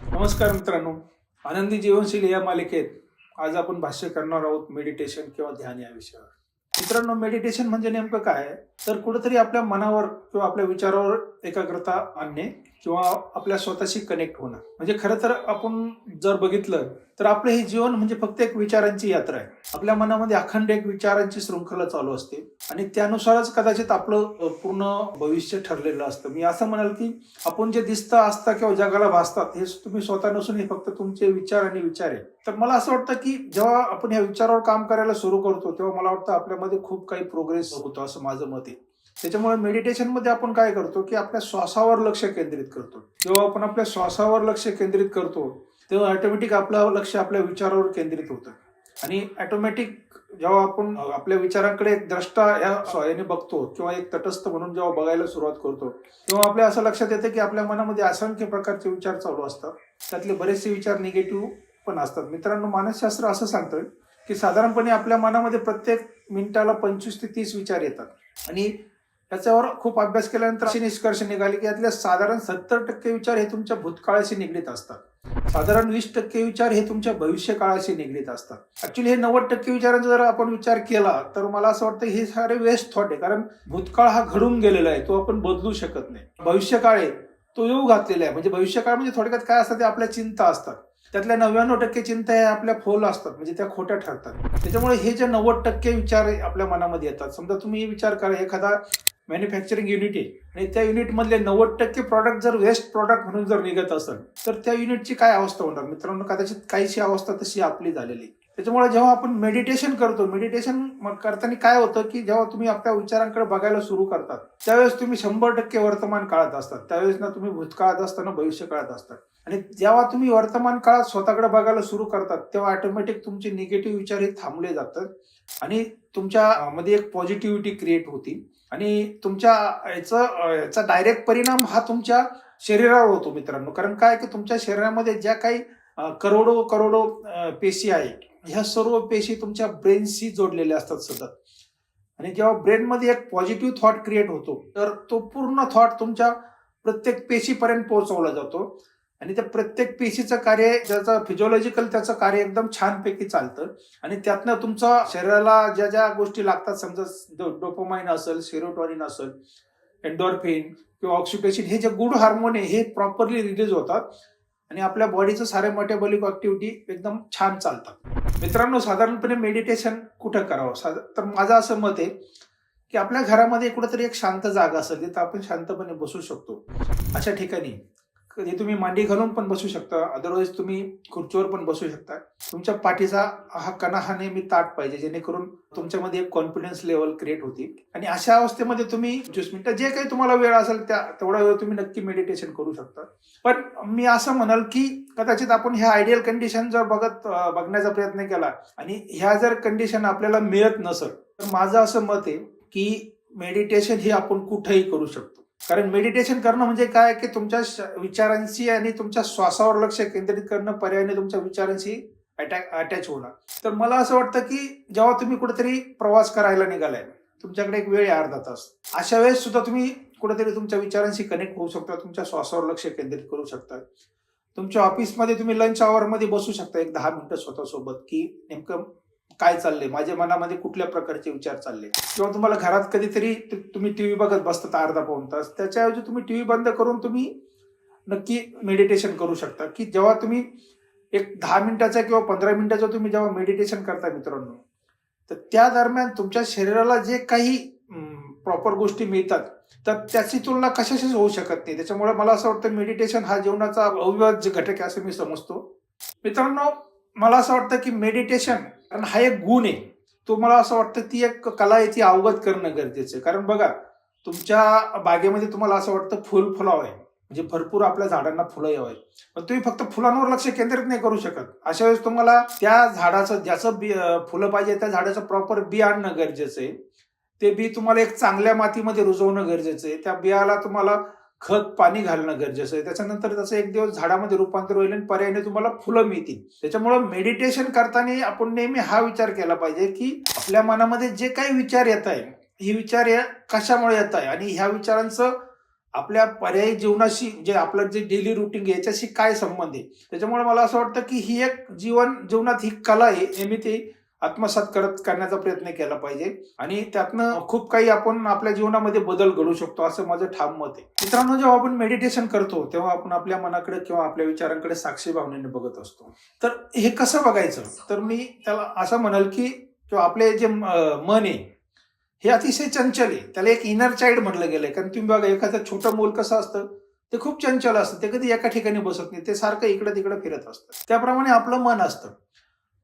नमस्कार मित्रांनो. आनंदी जीवनशैली या मालिकेत आज आपण भाष्य करणार आहोत मेडिटेशन किंवा ध्यान या विषयावर. मित्रांनो मेडिटेशन म्हणजे नेमकं काय? तर कुठेतरी आपल्या मनावर किंवा आपल्या विचारावर एकाग्रता आणणे किंवा आपल्या स्वतःशी कनेक्ट होणं. म्हणजे खरं तर आपण जर बघितलं तर आपलं हे जीवन म्हणजे फक्त एक विचारांची यात्रा आहे. आपल्या मनामध्ये अखंड एक विचारांची शृंखला चालू असते. आणि त्यानुसारच कदाचित आपलं पूर्ण भविष्य ठरलेलं असतं. मी असं म्हणाल की आपण जे दिसतं असतं किंवा जगाला भासतात हे तुम्ही स्वतः नसून हे फक्त तुमचे विचार आणि विचार आहे. तर मला असं वाटतं की जेव्हा आपण या विचारावर काम करायला सुरू करतो तेव्हा मला वाटतं आपल्यामध्ये खूप काही प्रोग्रेस होतो असं माझं मत आहे. त्याच्यामुळे मेडिटेशनमध्ये आपण काय करतो की आपल्या श्वासावर लक्ष केंद्रित करतो. जेव्हा आपण आपल्या श्वासावर लक्ष केंद्रित करतो तेव्हा ऑटोमॅटिक आपलं लक्ष आपल्या विचारावर केंद्रित होतं. आणि ऑटोमॅटिक जेव्हा आपण आपल्या विचारांकडे एक द्रष्टा या सोयाने बघतो किंवा एक तटस्थ म्हणून जेव्हा बघायला सुरुवात करतो तेव्हा आपल्या असं लक्षात येतं की आपल्या मनामध्ये असंख्य प्रकारचे विचार चालू असतात. त्यातले बरेचसे विचार निगेटिव्ह पण असतात. मित्रांनो मानसशास्त्र असं सांगतं की साधारणपणे आपल्या मनामध्ये प्रत्येक मिनिटाला पंचवीस ते तीस विचार येतात. आणि याच्यावर खूप अभ्यास केल्यानंतर असे निष्कर्ष निघाले की यातले साधारण सत्तर टक्के विचार हे तुमच्या भूतकाळाशी निगडीत असतात. साधारण वीस टक्के विचार हे तुमच्या भविष्यकाळाशी निगडीत असतात. ऍक्च्युली हे नव्वद टक्के विचारांचा जर आपण विचार केला तर मला असं वाटतं हे सारे वेस्ट थॉट आहे. कारण भूतकाळ हा घडून गेलेला आहे तो आपण बदलू शकत नाही. भविष्यकाळ आहे तो येऊ घातलेला आहे. म्हणजे भविष्यकाळ म्हणजे थोडक्यात काय असतात ते आपल्या चिंता असतात. त्यातल्या नव्याण्णव टक्के चिंता हे आपल्या फोल असतात म्हणजे त्या खोट्या ठरतात. त्याच्यामुळे हे जे नव्वद टक्के विचार आपल्या मनामध्ये येतात. समजा तुम्ही विचार करा एखादा मॅन्युफॅक्चरिंग युनिट आहे आणि त्या युनिटमधले नव्वद टक्के प्रॉडक्ट जर वेस्ट प्रॉडक्ट म्हणून जर निघत असेल तर त्या युनिटची काय अवस्था होणार मित्रांनो कदाचित काहीशी अवस्था तशी आपली झालेली आहे. त्याच्यामुळे जेव्हा आपण मेडिटेशन करतो मेडिटेशन करताना काय होतं की जेव्हा तुम्ही आपल्या विचारांकडे बघायला सुरू करतात त्यावेळेस तुम्ही शंभर टक्के वर्तमान काळात असतात. त्यावेळेस ना तुम्ही भूतकाळात असताना भविष्य काळात असतात. आणि जेव्हा तुम्ही वर्तमान काळात स्वतःकडे बघायला सुरू करतात तेव्हा ऑटोमॅटिक तुमचे निगेटिव्ह विचार हे थांबले जातात आणि तुमच्या मध्ये एक पॉझिटिव्हिटी क्रिएट होती. आणि तुमच्या याचं याचा डायरेक्ट परिणाम हा तुमच्या शरीरावर होतो मित्रांनो. कारण काय? की तुमच्या शरीरामध्ये ज्या काही करोडो करोडो पेशी आहे ह्या सर्व पेशी तुमच्या ब्रेनशी जोडलेल्या असतात सतत. आणि जेव्हा ब्रेनमध्ये एक पॉझिटिव्ह थॉट क्रिएट होतो तर तो पूर्ण थॉट तुमच्या प्रत्येक पेशीपर्यंत पोहोचवला जातो. आणि त्या प्रत्येक पेशीचं कार्य ज्याचं फिजिओलॉजिकल त्याचं कार्य एकदम छानपैकी चालतं. आणि त्यातनं तुमच्या शरीराला ज्या ज्या गोष्टी लागतात समजा डोपोमाइन असेल सेरोटॉनिन असेल एन्डॉर्फिन किंवा ऑक्सिपेशन हे जे गुड हार्मोन आहे हे प्रॉपरली रिलीज होतात. आणि आपल्या बॉडीचं सारे मेटाबॉलिक ऍक्टिव्हिटी एकदम छान चालतात. मित्रांनो साधारणपणे मेडिटेशन कुठं करावं? साधा- तर माझं असं मत आहे की आपल्या घरामध्ये कुठंतरी एक शांत जागा असेल तिथं आपण शांतपणे बसू शकतो. अशा ठिकाणी. कधी तुम्ही मांडी घालून पण बसू शकता. अदरवाईज तुम्ही खुर्चीवर पण बसू शकता. तुमच्या पाठीचा हा कणा हा नेहमी ताट पाहिजे जेणेकरून तुमच्यामध्ये एक कॉन्फिडन्स लेवल क्रिएट होती. आणि अशा अवस्थेमध्ये तुम्ही पंचवीस मिनिटं जे काही तुम्हाला वेळ असेल त्या तेवढा वेळ तुम्ही नक्की मेडिटेशन करू शकता. पण मी असं म्हणाल की कदाचित आपण ह्या आयडियल कंडिशन जर बघत बघण्याचा प्रयत्न केला आणि ह्या जर कंडिशन आपल्याला मिळत नसेल तर माझं असं मत आहे की मेडिटेशन हे आपण कुठेही करू शकतो. कारण मेडिटेशन करणं म्हणजे काय? की तुमच्या श- विचारांशी आणि तुमच्या श्वासावर लक्ष केंद्रित करणं पर्यायाने तुमच्या विचारांशी अटॅक अटॅच होणं. तर मला असं वाटतं की जेव्हा तुम्ही कुठेतरी प्रवास करायला निघालाय तुमच्याकडे एक वेळ आहे अर्धा तास. अशा वेळेस सुद्धा तुम्ही कुठेतरी तुमच्या विचारांशी कनेक्ट होऊ शकता तुमच्या श्वासावर लक्ष केंद्रित करू शकता. तुमच्या ऑफिसमध्ये तुम्ही लंच आवरमध्ये बसू शकता एक दहा मिनिटं स्वतःसोबत की नेमकं काय चाललंय? माझ्या मनामध्ये कुठल्या प्रकारचे विचार चालले? किंवा तुम्हाला घरात कधीतरी तु- तुम्ही टीव्ही बघत बसतात अर्धा पाऊन तास त्याच्याऐवजी तुम्ही टीव्ही बंद करून तुम्ही नक्की मेडिटेशन करू शकता. की जेव्हा तुम्ही एक दहा मिनिटाचा किंवा पंधरा मिनिटाचा तुम्ही जेव्हा मेडिटेशन करता मित्रांनो तर त्या दरम्यान तुमच्या शरीराला जे काही प्रॉपर गोष्टी मिळतात तर त्याची तुलना कशाशीच होऊ शकत नाही. त्याच्यामुळे मला असं वाटतं मेडिटेशन हा जीवनाचा अविभाज्य घटक आहे असं मी समजतो. मित्रांनो मला असं वाटतं की मेडिटेशन कारण हा एक गुण आहे. तो मला असं वाटतं ती एक कला आहे ती अवगत करणं गरजेचं आहे. कारण बघा तुमच्या बागेमध्ये तुम्हाला असं वाटतं फुल फुलावं आहे. म्हणजे भरपूर आपल्या झाडांना फुलं यावं पण तुम्ही फक्त फुलांवर लक्ष केंद्रित नाही करू शकत. अशा वेळेस तुम्हाला त्या झाडाचं ज्याचं बी फुलं पाहिजे त्या झाडाचं प्रॉपर बी आणणं गरजेचं आहे. ते बी तुम्हाला एक चांगल्या मातीमध्ये रुजवणं गरजेचं आहे. त्या बियाला तुम्हाला खत पाणी घालणं गरजेचं आहे. त्याच्यानंतर त्याचं एक दिवस झाडामध्ये रूपांतर होईल आणि पर्यायाने तुम्हाला फुलं मिळतील. त्याच्यामुळं मेडिटेशन करताना आपण नेहमी हा विचार केला पाहिजे की आपल्या मनामध्ये जे काही विचार येत आहे ही विचार या कशामुळे येत आहे? आणि ह्या विचारांचं आपल्या पर्यायी जीवनाशी जे आपलं जे डेली रुटीन याच्याशी काय संबंध आहे? त्याच्यामुळे मला असं वाटतं की ही एक जीवन जीवनात ही कला आहे. नेहमी ती आत्मसात करत करण्याचा प्रयत्न केला पाहिजे. आणि त्यातनं खूप काही आपण आपल्या जीवनामध्ये बदल घडू शकतो असं माझं ठाम मत आहे. मित्रांनो जेव्हा आपण मेडिटेशन करतो तेव्हा आपण आपल्या मनाकडे किंवा आपल्या विचारांकडे साक्षी भावनेने बघत असतो. तर हे कसं बघायचं? तर मी त्याला असं म्हणाल की किंवा आपले जे मन आहे हे अतिशय चंचल आहे. त्याला एक इनर चाइल्ड म्हटलं गेलंय. कारण तुम्ही बघा एखादं छोटं मूल कसं असतं ते खूप चंचल असतं. ते कधी एका ठिकाणी बसत नाही. ते सारखं इकडं तिकडं फिरत असतं. त्याप्रमाणे आपलं मन असतं.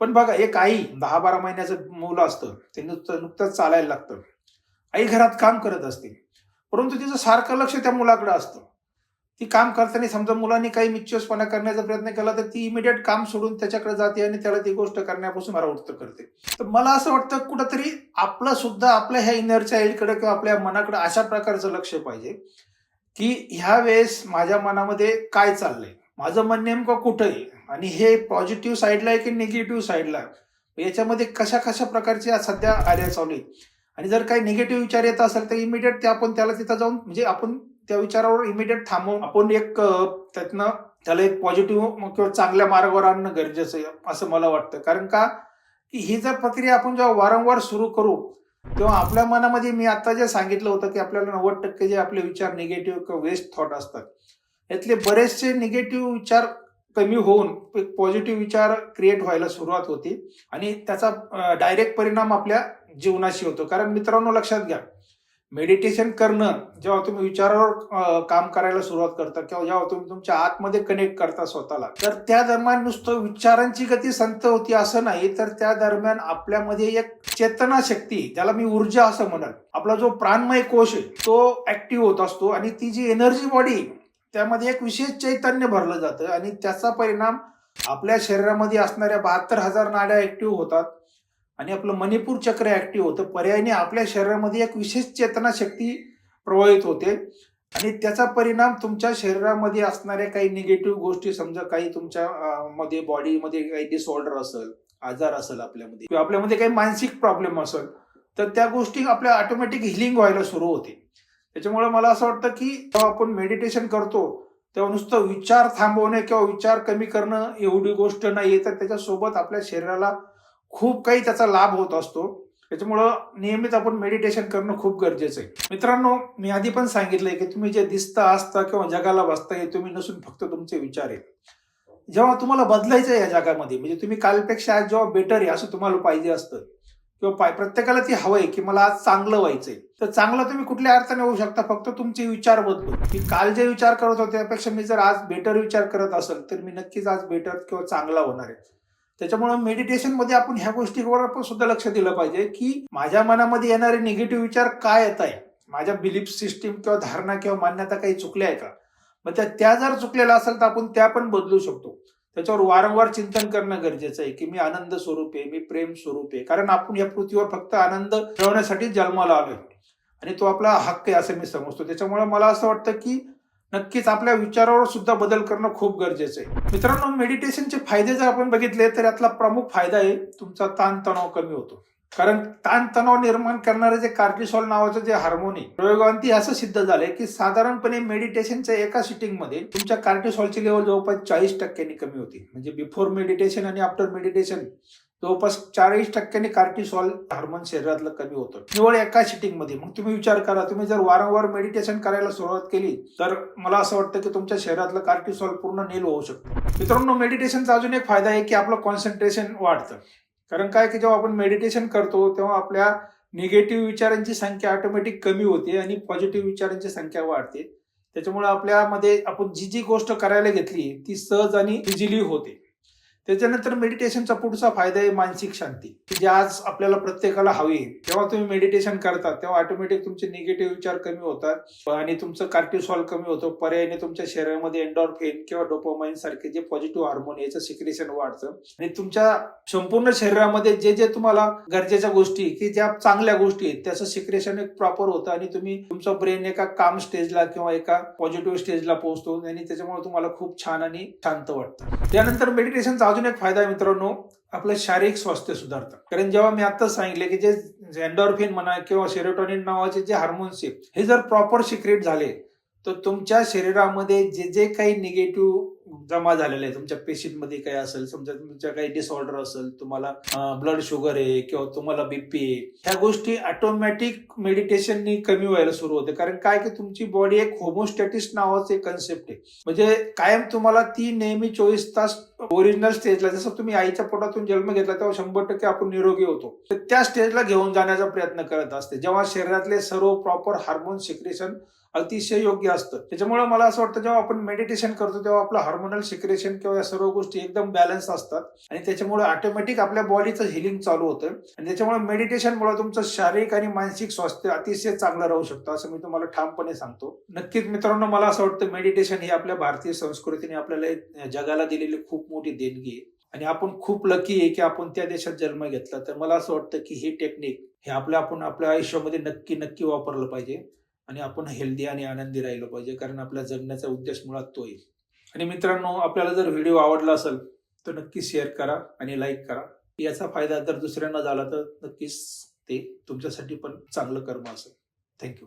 पण बघा एक आई दहा बारा महिन्याचं मुलं असतं ते नुकतं नुकतंच चालायला लागतं. आई घरात काम करत असते. परंतु तिचं सारखं लक्ष त्या मुलाकडे असतं. ती काम करताना समजा मुलांनी काही मिच्युअसपणा करण्याचा प्रयत्न केला तर ती इमिडिएट काम सोडून त्याच्याकडे जाते आणि त्याला ती गोष्ट करण्यापासून परावृत्त करते. तर मला असं वाटतं कुठंतरी आपलं सुद्धा आपल्या ह्या इनर चाइल्डकडे किंवा आपल्या मनाकडे अशा प्रकारचं लक्ष पाहिजे की ह्या वेळेस माझ्या मनामध्ये काय चाललंय? माझं मन नेमकं कुठं आहे? आणि हे पॉझिटिव्ह साईडला आहे की निगेटिव्ह साईडला याच्यामध्ये कशा कशा प्रकारचे सध्या आर्या चालू आहे आणि जर काही निगेटिव्ह विचार येत असेल तर इमिडिएट ते आपण त्याला तिथं जाऊन म्हणजे आपण त्या विचारावर इमिडिएट थांबवून आपण एक त्यातनं त्याला एक पॉझिटिव्ह किंवा चांगल्या मार्गावर आणणं गरजेचं आहे असं मला वाटतं. कारण का? की ही जर प्रक्रिया आपण जेव्हा वारंवार सुरू करू तेव्हा आपल्या मनामध्ये मी आता जे सांगितलं होतं की आपल्याला नव्वद टक्के जे आपले विचार निगेटिव्ह किंवा वेस्ट थॉट असतात यातले बरेचसे निगेटिव्ह विचार कमी होऊन एक पॉझिटिव्ह विचार क्रिएट व्हायला सुरुवात होते. आणि त्याचा डायरेक्ट परिणाम आपल्या जीवनाशी होतो. कारण मित्रांनो लक्षात घ्या. मेडिटेशन करणं जेव्हा तुम्ही विचारावर काम करायला सुरुवात करता किंवा जेव्हा तुम्ही तुमच्या आतमध्ये कनेक्ट करता स्वतःला तर त्या दरम्यान नुसतं विचारांची गती संत होती असं नाही तर त्या दरम्यान आपल्यामध्ये एक चेतना शक्ती त्याला मी ऊर्जा असं म्हणत. आपला जो प्राणमय कोश आहे तो ऍक्टिव्ह होत असतो आणि ती जी एनर्जी बॉडी त्यामध्ये एक विशेष चैतन्य भरलं जातं आणि त्याचा परिणाम आपल्या शरीरामध्ये असणाऱ्या बहात्तर हजार नाड्या ऍक्टिव्ह होतात आणि आपलं मणिपूर चक्र ऍक्टिव्ह होतं. पर्यायाने आपल्या शरीरामध्ये एक विशेष चेतना शक्ती प्रवाहित होते आणि त्याचा परिणाम तुमच्या शरीरामध्ये असणाऱ्या काही निगेटिव्ह गोष्टी समजा काही तुमच्या मध्ये बॉडीमध्ये काही डिसऑर्डर असेल आजार असेल आपल्यामध्ये किंवा आपल्यामध्ये काही मानसिक प्रॉब्लेम असेल तर त्या गोष्टी आपल्या ऑटोमॅटिक हिलिंग व्हायला सुरू होते. त्याच्यामुळे मला असं वाटतं की जेव्हा आपण मेडिटेशन करतो तेव्हा नुसतं विचार थांबवणे किंवा विचार कमी करणं एवढी गोष्ट नाही तर त्याच्यासोबत आपल्या शरीराला खूप काही त्याचा लाभ होत असतो. त्याच्यामुळं नियमित आपण मेडिटेशन करणं खूप गरजेचं आहे. मित्रांनो मी आधी पण सांगितलंय की तुम्ही जे दिसता असता किंवा जगाला बसता हे तुम्ही नसून फक्त तुमचे विचार आहे जेव्हा तुम्हाला बदलायचं आहे या जगामध्ये म्हणजे तुम्ही कालपेक्षा आज जेव्हा बेटर आहे असं तुम्हाला पाहिजे असतं. किंवा पाय प्रत्येकाला ती हवंय की मला आज चांगलं व्हायचंय. तर चांगलं तुम्ही कुठल्या अर्थाने होऊ शकता फक्त तुमचे विचार बदलून. मी काल जे विचार करत होते त्यापेक्षा मी जर आज बेटर विचार करत असेल तर मी नक्कीच आज बेटर किंवा चांगला होणार आहे. त्याच्यामुळे मेडिटेशनमध्ये आपण ह्या गोष्टीवर आपण सुद्धा लक्ष दिलं पाहिजे की माझ्या मनामध्ये येणारे निगेटिव्ह विचार काय येत आहे? माझ्या बिलीफ सिस्टीम किंवा धारणा किंवा मान्यता काही चुकल्या आहे का? मग त्या त्या जर चुकलेल्या असेल तर आपण त्या पण बदलू शकतो. त्याच्यावर वारंवार चिंतन करणं गरजेचं आहे की मी आनंद स्वरूप आहे मी प्रेम स्वरूप आहे. कारण आपण या पृथ्वीवर फक्त आनंद ठेवण्यासाठी जन्माला आलोय. आणि तो आपला हक्क आहे असं मी समजतो. त्याच्यामुळे मला असं वाटतं की नक्कीच आपल्या विचारावर सुद्धा बदल करणं खूप गरजेचं आहे. मित्रांनो मेडिटेशनचे फायदे जर आपण बघितले तर यातला प्रमुख फायदा आहे तुमचा ताणतणाव कमी होतो. कारण ताणतणाव निर्माण करणारे जे कार्टिसॉल नावाचं जे हार्मोन आहे प्रयोगांती असं सिद्ध झालंय की साधारणपणे मेडिटेशनच्या एका सिटिंगमध्ये तुमच्या कार्टिसॉलची लेवल जवळपास चाळीस टक्क्यांनी कमी होती. म्हणजे बिफोर मेडिटेशन आणि आफ्टर मेडिटेशन जवळपास चाळीस टक्क्यांनी कार्टिसॉल हार्मोन शरीरातलं कमी होतं. केवळ एका सिटिंगमध्ये मग तुम्ही विचार करा तुम्ही जर वारंवार मेडिटेशन करायला सुरुवात केली तर मला असं वाटतं की तुमच्या शरीरातलं कार्टिसॉल पूर्ण नील होऊ शकतो. मित्रांनो मेडिटेशनचा अजून एक फायदा आहे की आपलं कॉन्सन्ट्रेशन वाढतं. कारण काय की जेव्हा आपण मेडिटेशन करतो तेव्हा आपल्या निगेटिव्ह विचारांची संख्या ऑटोमॅटिक कमी होते आणि पॉझिटिव्ह विचारांची संख्या वाढते. त्याच्यामुळे आपल्यामध्ये आपण जी जी गोष्ट करायला घेतली ती सहज आणि इझिली होते. त्याच्यानंतर मेडिटेशनचा पुढचा फायदा आहे मानसिक शांती. की जे आज आपल्याला प्रत्येकाला हवी आहे जेव्हा तुम्ही मेडिटेशन करतात तेव्हा ऑटोमॅटिक तुमचे निगेटिव्ह विचार कमी होतात आणि तुमचं कार्टिसॉल कमी होतं. पर्यायाने तुमच्या शरीरामध्ये एन्डॉर्फिन किंवा डोपोमाइन सारखे जे पॉझिटिव्ह हार्मोन याचं सिक्रेशन वाढतं. आणि तुमच्या संपूर्ण शरीरामध्ये जे जे तुम्हाला गरजेच्या गोष्टी की ज्या चांगल्या गोष्टी आहेत त्याचं सिक्रेशन एक प्रॉपर होतं आणि तुम्ही तुमचं ब्रेन एका काम स्टेजला किंवा एका पॉझिटिव्ह स्टेजला पोहोचतो आणि त्याच्यामुळे तुम्हाला खूप छान आणि शांत वाटतं. त्यानंतर मेडिटेशनचा अजून एक फायदा आहे मित्रांनो आपलं शारीरिक स्वास्थ्य सुधारतं. कारण जेव्हा मी आता सांगितले की जे एन्डॉर्फिन म्हणा किंवा सेरोटॉनिन नावाचे जे हार्मोन्स हे जर प्रॉपर सिक्रेट झाले तर तुमच्या शरीरामध्ये जे जे काही निगेटिव्ह जमा झालेलं आहे. तुमच्या पेशींमध्ये काही असेल समजा तुमच्या काही डिसऑर्डर असेल तुम्हाला ब्लड शुगर आहे किंवा तुम्हाला बीपी आहे. ह्या गोष्टी ऑटोमॅटिक मेडिटेशननी कमी व्हायला सुरू होते. कारण काय की तुमची बॉडी एक होमोस्टॅटिस नावाचं एक कन्सेप्ट आहे. म्हणजे कायम तुम्हाला ती नेहमी चोवीस तास ओरिजिनल स्टेजला जसं तुम्ही आईच्या पोटातून जन्म घेतला तेव्हा शंभर टक्के आपण निरोगी होतो. तर त्या स्टेजला घेऊन जाण्याचा प्रयत्न करत असते. जेव्हा शरीरातले सर्व प्रॉपर हार्मोन सिक्रेशन अतिशय योग्य असतं. त्याच्यामुळे मला असं वाटतं जेव्हा आपण मेडिटेशन करतो तेव्हा आपलं हार्मोनल सिक्रेशन किंवा या सर्व गोष्टी एकदम बॅलन्स असतात. आणि त्याच्यामुळे ऑटोमॅटिक आपल्या बॉडीचं हिलिंग चालू होतं. आणि त्याच्यामुळे मेडिटेशनमुळे तुमचं शारीरिक आणि मानसिक स्वास्थ्य अतिशय चांगलं राहू शकतं असं मी तुम्हाला ठामपणे सांगतो. नक्कीच मित्रांनो मला असं वाटतं मेडिटेशन ही आपल्या भारतीय संस्कृतीने आपल्याला जगाला दिलेली खूप मोठी देणगी आहे. आणि आपण खूप लकी आहे की आपण त्या देशात जन्म घेतला. तर मला असं वाटतं की ही टेक्निक हे आपल्या आपण आपल्या आयुष्यामध्ये नक्की नक्की वापरलं पाहिजे. आणि आपण हेल्दी आणि आनंदी राहिलो पाहिजे कारण आपल्या जगण्याचा उद्देश मुळात तो आहे आणि मित्रांनो आपल्याला जर व्हिडिओ आवडला असेल तर नक्की शेअर करा आणि लाईक करा. याचा फायदा जर दुसऱ्यांना झाला तर नक्कीच ते तुमच्यासाठी पण चांगलं कर्म असेल. थँक्यू